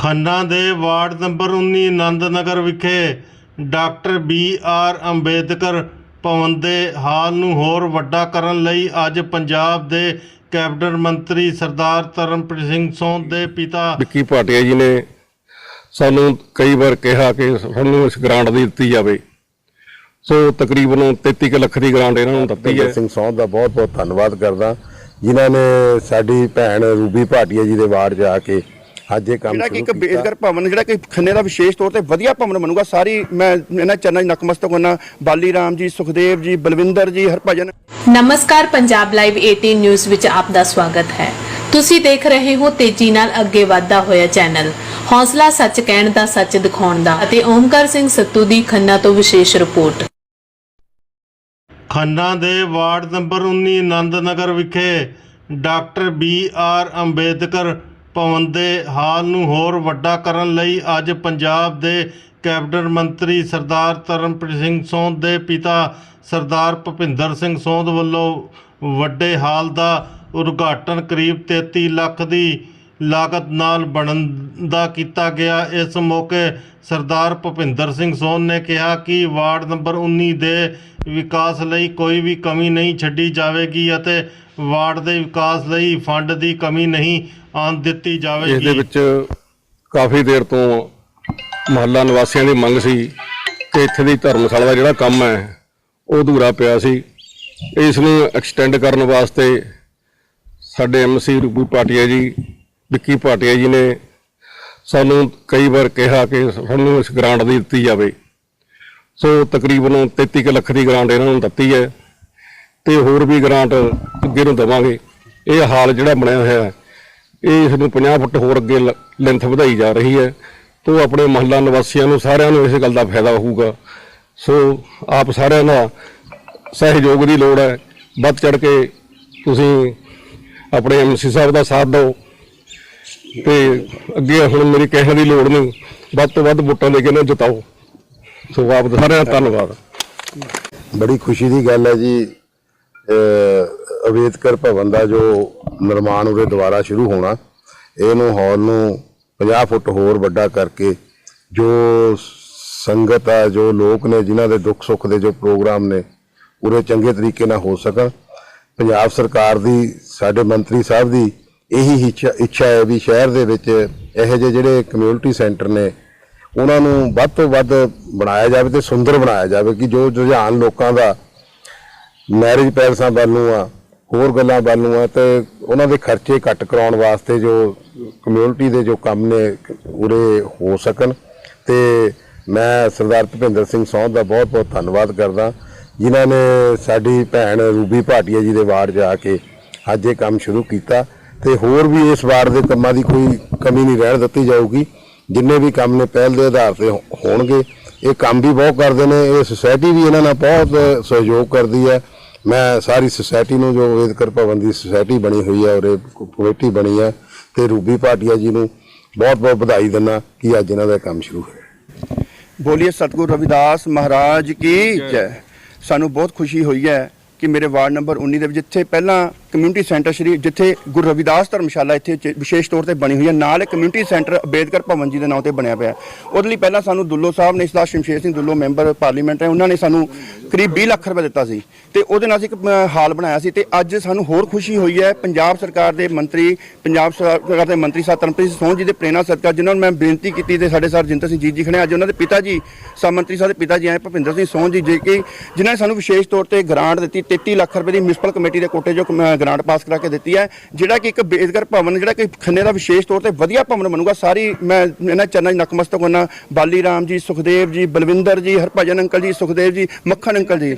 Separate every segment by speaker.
Speaker 1: ਖੰਨਾ ਦੇ ward number 19 Anand Nagar ਵਿਖੇ doctor B R Ambedkar Bhawan ਦੇ ਹਾਲ ਨੂੰ ਹੋਰ ਵੱਡਾ ਕਰਨ ਲਈ ਅੱਜ ਪੰਜਾਬ ਦੇ ਕੈਬਨਿਟ ਮੰਤਰੀ ਸਰਦਾਰ ਤਰਨਪ੍ਰੀਤ ਸਿੰਘ ਸੋਂਦ ਦੇ ਪਿਤਾ
Speaker 2: ਵਿੱਕੀ ਭਾਟੀਆ ਜੀ ਨੇ ਸਾਨੂੰ ਕਈ ਵਾਰ ਕਿਹਾ ਕਿ ਸਾਨੂੰ ਇਸ ਗ੍ਰਾਂਟ ਦੀ ਦਿੱਤੀ ਜਾਵੇ। ਸੋ ਤਕਰੀਬਨ 33 ਕੁ ਲੱਖ ਦੀ ਗ੍ਰਾਂਟ ਇਹਨਾਂ ਨੂੰ ਦਿੱਤੀ ਹੈ।
Speaker 3: ਸਿੰਘ ਸੌਂਦ ਦਾ ਬਹੁਤ ਬਹੁਤ ਧੰਨਵਾਦ ਕਰਦਾ। ਜਿਨ੍ਹਾਂ ਨੇ ਸਾਡੀ ਭੈਣ ਰੂਬੀ ਭਾਟੀਆ ਜੀ ਦੇ ਵਾਰਡ ਆ ਕੇ ਅੱਜ ਇਹ ਕੰਮ
Speaker 4: ਜਿਹੜਾ ਕਿ ਇੱਕ
Speaker 3: ਕੀਤਾ।
Speaker 4: ਬੇਦਗਰ ਭਵਨ ਜਿਹੜਾ ਕਿ ਖੰਨੇ ਦਾ ਵਿਸ਼ੇਸ਼ ਤੌਰ ਤੇ ਵਧੀਆ ਭਵਨ ਬਣੂਗਾ। ਸਾਰੀ ਮੈਂ ਇਹਨਾਂ ਚਰਨਾਂ 'ਚ ਨਕਮਸਤਕ ਹੋਣਾ ਬਾਲੀ ਰਾਮ ਜੀ ਸੁਖਦੇਵ ਜੀ ਬਲਵਿੰਦਰ ਜੀ ਹਰਭਜਨ।
Speaker 5: ਨਮਸਕਾਰ ਪੰਜਾਬ ਲਾਈਵ 18 ਨਿਊਜ਼ ਵਿੱਚ ਆਪ ਦਾ ਸਵਾਗਤ ਹੈ। ਤੁਸੀਂ ਦੇਖ ਰਹੇ ਹੋ ਤੇਜ਼ੀ ਨਾਲ ਅੱਗੇ ਵਧਦਾ ਹੋਇਆ ਚੈਨਲ। ਹੌਸਲਾ ਸੱਚ ਕਹਿਣ ਦਾ ਸੱਚ ਦਿਖਾਉਣ ਦਾ ਅਤੇ ਓਮਕਾਰ ਸਿੰਘ ਸੱਤੂ ਦੀ ਖੰਨਾ ਤੋਂ ਵਿਸ਼ੇਸ਼ ਰਿਪੋਰਟ।
Speaker 1: ਖੰਨਾ ਦੇ ਵਾਰਡ ਨੰਬਰ 19 ਆਨੰਦ ਨਗਰ ਵਿਖੇ doctor B R Ambedkar Bhawan ਦੇ ਹਾਲ ਨੂੰ ਹੋਰ ਵੱਡਾ ਕਰਨ ਲਈ ਅੱਜ ਪੰਜਾਬ ਦੇ ਕੈਬਨਿਟ ਮੰਤਰੀ ਸਰਦਾਰ ਤਰਨਪ੍ਰੀਤ ਸਿੰਘ ਸੋਂਦ ਦੇ ਪਿਤਾ ਸਰਦਾਰ ਭੁਪਿੰਦਰ ਸਿੰਘ ਸੋਂਦ ਵੱਲੋਂ ਵੱਡੇ ਹਾਲ ਦਾ ਉਦਘਾਟਨ ਕਰੀਬ 33 ਲੱਖ ਦੀ ਲਾਗਤ ਨਾਲ ਬਣਨ ਦਾ ਕੀਤਾ ਗਿਆ। ਇਸ ਮੌਕੇ ਸਰਦਾਰ ਭੁਪਿੰਦਰ ਸਿੰਘ ਸੋਨ ਨੇ ਕਿਹਾ ਕਿ ਵਾਰਡ ਨੰਬਰ 19 ਦੇ ਵਿਕਾਸ ਲਈ ਕੋਈ ਵੀ ਕਮੀ ਨਹੀਂ ਛੱਡੀ ਜਾਵੇਗੀ ਅਤੇ ਵਾਰਡ ਦੇ ਵਿਕਾਸ ਲਈ ਫੰਡ ਦੀ ਕਮੀ ਨਹੀਂ ਆਉਣ ਦਿੱਤੀ
Speaker 2: ਇਸ ਦੇ ਵਿੱਚ ਕਾਫੀ ਦੇਰ ਤੋਂ ਮਹੱਲਾ ਨਿਵਾਸੀਆਂ ਦੀ ਮੰਗ ਸੀ ਕਿ ਇੱਥੇ ਦੀ ਧਰਮਸ਼ਾਲਾ ਦਾ ਜਿਹੜਾ ਕੰਮ ਹੈ, ਉਹ ਅਧੂਰਾ ਪਿਆ ਸੀ। ਇਸ ਨੂੰ ਐਕਸਟੈਂਡ ਕਰਨ ਵਾਸਤੇ ਸਾਡੇ ਐਮਸੀ ਰੂਪੂ ਭਾਟੀਆ ਜੀ ਵਿੱਕੀ ਭਾਟੀਆ ਜੀ ਨੇ ਸਾਨੂੰ ਕਈ ਵਾਰ ਕਿਹਾ ਕਿ ਸਾਨੂੰ ਇਸ ਗ੍ਰਾਂਟ ਦੀ ਦਿੱਤੀ ਜਾਵੇ। ਸੋ ਤਕਰੀਬਨ 33 ਕੁ ਲੱਖ ਦੀ ਗ੍ਰਾਂਟ ਇਹਨਾਂ ਨੂੰ ਦਿੱਤੀ ਹੈ ਤੇ ਹੋਰ ਵੀ ਗ੍ਰਾਂਟ ਅੱਗੇ ਨੂੰ ਦੇਵਾਂਗੇ। ਇਹ ਹਾਲ ਜਿਹੜਾ ਬਣਿਆ ਹੋਇਆ ਹੈ, ਇਹ ਇਸ ਨੂੰ 50 ਫੁੱਟ ਹੋਰ ਅੱਗੇ ਲੈਂਥ ਵਧਾਈ ਜਾ ਰਹੀ ਹੈ ਤੋਂ ਆਪਣੇ ਮਹੱਲਾ ਨਿਵਾਸੀਆਂ ਨੂੰ ਸਾਰਿਆਂ ਨੂੰ ਇਸ ਗੱਲ ਦਾ ਫਾਇਦਾ ਹੋਊਗਾ। ਸੋ ਆਪ ਸਾਰਿਆਂ ਦਾ ਸਹਿਯੋਗ ਦੀ ਲੋੜ ਹੈ। ਵੱਧ ਚੜ ਕੇ ਤੁਸੀਂ ਆਪਣੇ ਐਮਸੀ ਸਾਹਿਬ ਦਾ ਸਾਥ ਦਿਓ। ਤੇ ਅੱਗੇ ਹੁਣ ਮੇਰੀ ਕਹਿਣ ਦੀ ਲੋੜ ਨਹੀਂ। ਵੱਧ ਤੋਂ ਵੱਧ ਵੋਟਾਂ ਦੇ ਕੇ ਨਾ ਜਿਤਾਓ। ਸੋ ਆਪ ਦਾ ਸਾਰਿਆਂ ਦਾ ਧੰਨਵਾਦ।
Speaker 3: ਬੜੀ ਖੁਸ਼ੀ ਦੀ ਗੱਲ ਹੈ ਜੀ, ਅਹ, ਅੰਬੇਦਕਰ ਭਵਨ ਦਾ ਜੋ ਨਿਰਮਾਣ ਉਰੇ ਦੁਬਾਰਾ ਸ਼ੁਰੂ ਹੋਣਾ, ਇਹਨੂੰ ਹਾਲ ਨੂੰ 50 ਫੁੱਟ ਹੋਰ ਵੱਡਾ ਕਰਕੇ ਜੋ ਸੰਗਤ ਆ, ਜੋ ਲੋਕ ਨੇ, ਜਿਨ੍ਹਾਂ ਦੇ ਦੁੱਖ ਸੁੱਖ ਦੇ ਜੋ ਪ੍ਰੋਗਰਾਮ ਨੇ ਉਰੇ ਚੰਗੇ ਤਰੀਕੇ ਨਾਲ ਹੋ ਸਕਣ। ਪੰਜਾਬ ਸਰਕਾਰ ਦੀ, ਸਾਡੇ ਮੰਤਰੀ ਸਾਹਿਬ ਦੀ ਇਹੀ ਇੱਛਾ ਇੱਛਾ ਹੈ ਵੀ ਸ਼ਹਿਰ ਦੇ ਵਿੱਚ ਇਹੋ ਜਿਹੇ ਜਿਹੜੇ ਕਮਿਊਨਿਟੀ ਸੈਂਟਰ ਨੇ, ਉਹਨਾਂ ਨੂੰ ਵੱਧ ਤੋਂ ਵੱਧ ਬਣਾਇਆ ਜਾਵੇ ਤੇ ਸੁੰਦਰ ਬਣਾਇਆ ਜਾਵੇ ਕਿ ਜੋ ਰੁਝਾਨ ਲੋਕਾਂ ਦਾ ਮੈਰਿਜ ਪੈਲਸਾਂ ਵੱਲ ਨੂੰ ਆ, ਹੋਰ ਗੱਲਾਂ ਵੱਲ ਨੂੰ ਆ ਤੇ ਉਹਨਾਂ ਦੇ ਖਰਚੇ ਘੱਟ ਕਰਾਉਣ ਵਾਸਤੇ ਜੋ ਕਮਿਊਨਿਟੀ ਦੇ ਜੋ ਕੰਮ ਨੇ ਉਰੇ ਹੋ ਸਕਣ। ਤੇ ਮੈਂ ਸਰਦਾਰ ਭੁਪਿੰਦਰ ਸਿੰਘ ਸੌਂਦ ਦਾ ਬਹੁਤ ਬਹੁਤ ਧੰਨਵਾਦ ਕਰਦਾ, ਜਿਨ੍ਹਾਂ ਨੇ ਸਾਡੀ ਭੈਣ ਰੂਬੀ ਭਾਟੀਆ ਜੀ ਦੇ ਵਾਰਡ 'ਚ ਆ ਕੇ ਅੱਜ ਇਹ ਕੰਮ ਸ਼ੁਰੂ ਕੀਤਾ। ਤੇ ਹੋਰ ਵੀ ਇਸ ਵਾਰਡ ਦੇ ਕੰਮਾਂ ਦੀ ਕੋਈ ਕਮੀ ਨਹੀਂ ਰਹਿਣ ਦਿੱਤੀ ਜਾਊਗੀ। ਜਿੰਨੇ ਵੀ ਕੰਮ ਨੇ ਪਹਿਲ ਦੇ ਆਧਾਰ ਤੇ ਹੋਣਗੇ। ਇਹ ਕੰਮ ਵੀ ਬਹੁਤ ਕਰਦੇ ਨੇ। ਇਹ ਸੁਸਾਇਟੀ ਵੀ ਇਹਨਾਂ ਨਾਲ ਬਹੁਤ ਸਹਿਯੋਗ ਕਰਦੀ ਹੈ। ਮੈਂ ਸਾਰੀ ਸੁਸਾਇਟੀ ਨੂੰ ਜੋ ਅੰਬੇਦਕਰ ਭਵਨ ਦੀ ਸੁਸਾਇਟੀ ਬਣੀ ਹੋਈ ਹੈ ਔਰ ਇਹ ਕਮੇਟੀ ਬਣੀ ਹੈ ਤੇ ਰੂਬੀ ਭਾਟੀਆ ਜੀ ਨੂੰ ਬਹੁਤ ਬਹੁਤ ਵਧਾਈ ਦਿੰਦਾ ਕਿ ਅੱਜ ਇਹਨਾਂ ਦਾ ਕੰਮ ਸ਼ੁਰੂ ਹੋਇਆ।
Speaker 4: ਬੋਲੀਏ ਸਤਿਗੁਰੂ ਰਵਿਦਾਸ ਮਹਾਰਾਜ ਕੀ ਜੈ। ਸਾਨੂੰ ਬਹੁਤ ਖੁਸ਼ੀ ਹੋਈ ਹੈ ਕਿ ਮੇਰੇ ਵਾਰਡ ਨੰਬਰ 19 ਦੇ ਵਿੱਚ ਜਿੱਥੇ ਪਹਿਲਾਂ ਕਮਿਊਨਿਟੀ ਸੈਂਟਰ ਸ਼੍ਰੀ ਜਿੱਥੇ ਗੁਰੂ ਰਵਿਦਾਸ ਧਰਮਸ਼ਾਲਾ ਇੱਥੇ ਚ- ਵਿਸ਼ੇਸ਼ ਤੌਰ ਤੇ ਬਣੀ ਹੋਈ ਹੈ ਨਾਲ ਇੱਕ ਕਮਿਊਨਿਟੀ ਸੈਂਟਰ ਅੰਬੇਦਕਰ ਭਵਨ ਜੀ ਦੇ ਨਾਂ ਤੇ ਬਣਿਆ ਪਿਆ ਹੈ। ਉਹਦੇ ਲਈ ਪਹਿਲਾਂ ਸਾਨੂੰ ਦੁੱਲੋ ਸਾਹਿਬ ਨੇ ਸਰਦਾਰ ਸ਼ਮਸ਼ੇਰ ਸਿੰਘ ਦੁੱਲੋ ਮੈਂਬਰ ਪਾਰਲੀਮੈਂਟ ਹੈ ਉਹਨਾਂ ਨੇ ਸਾਨੂੰ ਕਰੀਬ 20 ਲੱਖ ਰੁਪਏ ਦਿੱਤਾ ਸੀ ਤੇ ਉਹਦੇ ਨਾਲ ਅਸੀਂ ਇੱਕ ਅ, ਹਾਲ ਬਣਾਇਆ ਸੀ ਤੇ ਅੱਜ ਸਾਨੂੰ ਹੋਰ ਖੁਸ਼ੀ ਹੋਈ ਹੈ ਪੰਜਾਬ ਸਰਕਾਰ ਦੇ ਮੰਤਰੀ ਪੰਜਾਬ ਸਰਕਾਰ ਦੇ ਮੰਤਰੀ ਸਾਹਿਬ ਤਰਨਪ੍ਰੀਤ ਸਿੰਘ ਜੀ ਦੇ ਪ੍ਰੇਰਣਾ ਸਦਕਾ ਜਿਨ੍ਹਾਂ ਨੂੰ ਮੈਂ ਬੇਨਤੀ ਕੀਤੀ ਤੇ ਸਾਡੇ ਸਰ ਜਿੰਦਰ ਸਿੰਘ ਜੀ ਜੀ ਖੜੇ ਅੱਜ ਉਹਨਾਂ ਦੇ ਪਿਤਾ ਜੀ ਸਭ ਮੰਤਰੀ ਸਾਹਿਬ ਦੇ ਪਿਤਾ ਜੀ ਆਏ ਭੁਪਿੰਦਰ ਸਿੰਘ ਸੋਹਣ ਜੀ ਜੇ ਕਿ ਜਿਨ੍ਹਾਂ ਨੇ ਸਾਨੂੰ ਵਿਸ਼ੇਸ਼ ਤੌਰ ਤੇ ਗ੍ਰਾਂਟ ਦਿੱਤੀ 33 ਲੱਖ ਰੁਪਏ ਦੀ ਮਿਊਨਿਸਪਲ ਕਮੇਟੀ ਦੇ ਕੋਟੇ ਜੋ ਕਮ- ਗ੍ਰਾਂਟ ਪਾਸ ਕਰਾ ਕੇ ਦਿੱਤੀ ਹੈ ਜਿਹੜਾ ਕਿ ਇੱਕ ਬੇਦਗਰ ਭਵਨ ਜਿਹੜਾ ਕਿ ਖੰਨੇ ਦਾ ਵਿਸ਼ੇਸ਼ ਤੌਰ ਤੇ ਵਧੀਆ ਭਵਨ ਬਣੂਗਾ ਸਾਰੀ ਮੈਂ ਇਹਨਾਂ ਚਰਨਾਂ 'ਚ ਨਕਮਸਤਕ ਹੋਣਾ ਬਾਲੀ ਰਾਮ ਜੀ ਸੁਖਦੇਵ ਜੀ ਬਲਵਿੰਦਰ ਜੀ ਹਰਭਜਨ ਅੰਕਲ ਜੀ ਸੁਖਦੇਵ ਜੀ ਮੱਖਣ ਅੰਕਲ ਜੀ।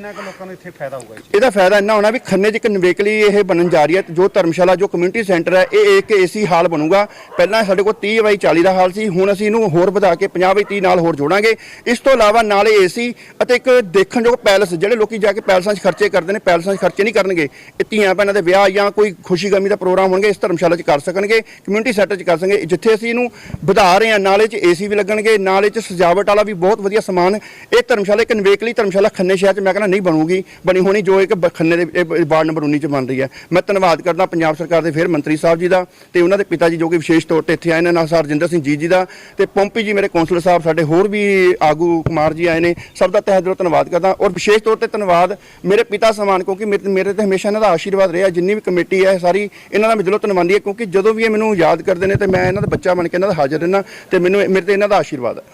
Speaker 4: ਇਹਦਾ ਫਾਇਦਾ ਇੰਨਾ ਹੋਣਾ ਵੀ ਖੰਨੇ 'ਚ ਇੱਕ ਨਿਵੇਕਲੀ ਇਹ ਬਣਨ ਜਾ ਰਹੀ ਹੈ ਜੋ ਧਰਮਸ਼ਾਲਾ ਜੋ ਕਮਿਊਨਿਟੀ ਸੈਂਟਰ ਹੈ ਇਹ ਇੱਕ ਏਸੀ ਹਾਲ ਬਣੂਗਾ। ਪਹਿਲਾਂ ਸਾਡੇ ਕੋਲ 30 ਬਾਈ 40 ਦਾ ਹਾਲ ਸੀ ਹੁਣ ਅਸੀਂ ਇਹਨੂੰ ਹੋਰ ਵਧਾ ਕੇ 50 ਬਾਈ 30 ਨਾਲ ਹੋਰ ਜੋੜਾਂਗੇ। ਇਸ ਤੋਂ ਇਲਾਵਾ ਨਾਲੇ ਏਸੀ ਅਤੇ ਇੱਕ ਦੇਖਣਯੋਗ ਪੈਲਸ ਜਿਹੜੇ ਲੋਕੀ ਜਾ ਕੇ ਪੈਲਸਾਂ 'ਚ ਖਰਚੇ ਕਰਦੇ ਨੇ ਪੈਲਸਾਂ 'ਚ ਖਰਚੇ ਨਹੀਂ ਕਰਨਗੇ ਇਹ ਧੀਆਂ ਭੈਣਾਂ ਦੇ ਵਿਆਹ ਜਾਂ ਕੋਈ ਖੁਸ਼ੀ ਗਮੀ ਦਾ ਪ੍ਰੋਗਰਾਮ ਹੋਣਗੇ, ਇਸ ਧਰਮਸ਼ਾਲਾ 'ਚ ਕਰ ਸਕਣਗੇ ਕਮਿਊਨਿਟੀ ਸੈਂਟਰ 'ਚ ਕਰ ਸਕਣਗੇ। ਜਿੱਥੇ ਅਸੀਂ ਇਹਨੂੰ ਵਧਾ ਰਹੇ ਹਾਂ, ਨਾਲੇ 'ਚ ਏਸੀ ਵੀ ਲੱਗਣਗੇ, ਨਾਲੇ 'ਚ ਸਜਾਵਟ ਵਾਲਾ ਵੀ ਬਹੁਤ ਵਧੀਆ ਸਮਾਨ ਇਹ ਧਰਮਸ਼ਾਲਾ, ਇੱਕ ਨਿਵੇਕਲੀ ਧਰਮਸ਼ਾਲਾ ਖੰਨੇ ਸ਼ਹਿਰ 'ਚ ਮੈਂ ਕਹਿੰਦਾ ਨਹੀਂ ਬਣੂਗੀ, ਬਣੀ ਹੋਣੀ ਜੋ ਇੱਕ ਖੰਨੇ ਦੇ ਵਾਰਡ ਨੰਬਰ 19 'ਚ ਬਣ ਰਹੀ ਹੈ। ਮੈਂ ਧੰਨਵਾਦ ਕਰਦਾ ਪੰਜਾਬ ਸਰਕਾਰ ਦੇ ਫਿਰ ਮੰਤਰੀ ਸਾਹਿਬ ਜੀ ਦਾ ਤੇ ਉਹਨਾਂ ਦੇ ਪਿਤਾ ਜੀ ਜੋ ਕਿ ਵਿਸ਼ੇਸ਼ ਤੌਰ ਤੇ ਇੱਥੇ ਆਏ ਨੇ, ਨਾਲ ਸਰ ਸਿੰਘ ਜੀ ਜੀ ਦਾ ਤੇ ਪੰਪੀ ਜੀ ਮੇਰੇ ਕੌਂਸਲਰ ਸਾਹਿਬ ਸਾਡੇ ਹੋਰ ਵੀ ਆਗੂ ਕੁਮਾਰ ਜੀ ਆਏ ਨੇ, ਸਭ ਦਾ ਤਹਿ ਦਿਲੋਂ ਧੰਨਵਾਦ ਕਰਦਾ ਔਰ ਵਿਸ਼ੇਸ਼ ਤੌਰ ਤੇ ਧੰਨਵਾਦ ਮੇਰੇ ਪਿਤਾ ਸਮਾਨ ਕਿਉਂਕਿ ਮੇਰੇ ਮੇਰੇ ਤੇ ਹਮੇਸ਼ਾ ਇਹਨਾਂ ਦਾ ਆਸ਼ੀਰਵਾਦ ਰਿਹਾ ਜਿੰਨੀ ਵੀ ਕਮੇਟੀ ਹੈ, ਸਾਰੀ ਇਹਨਾਂ ਦਾ ਮੈਂ ਦਿਲੋਂ ਧੰਨਵਾਦੀ ਹੈ, ਕਿਉਂਕਿ ਜਦੋਂ ਵੀ ਇਹ ਮੈਨੂੰ ਯਾਦ ਕਰਦੇ ਨੇ ਤੇ ਮੈਂ ਇਹਨਾਂ ਦਾ ਬੱਚਾ ਬਣ ਕੇ ਇਹਨਾਂ ਦਾ ਹਾਜ਼ਰ ਰਹਿਣਾ ਤੇ ਮੈਨੂੰ, ਮੇਰੇ ਤੇ ਇਹਨਾਂ ਦਾ ਆਸ਼ੀਰਵਾਦ ਹੈ।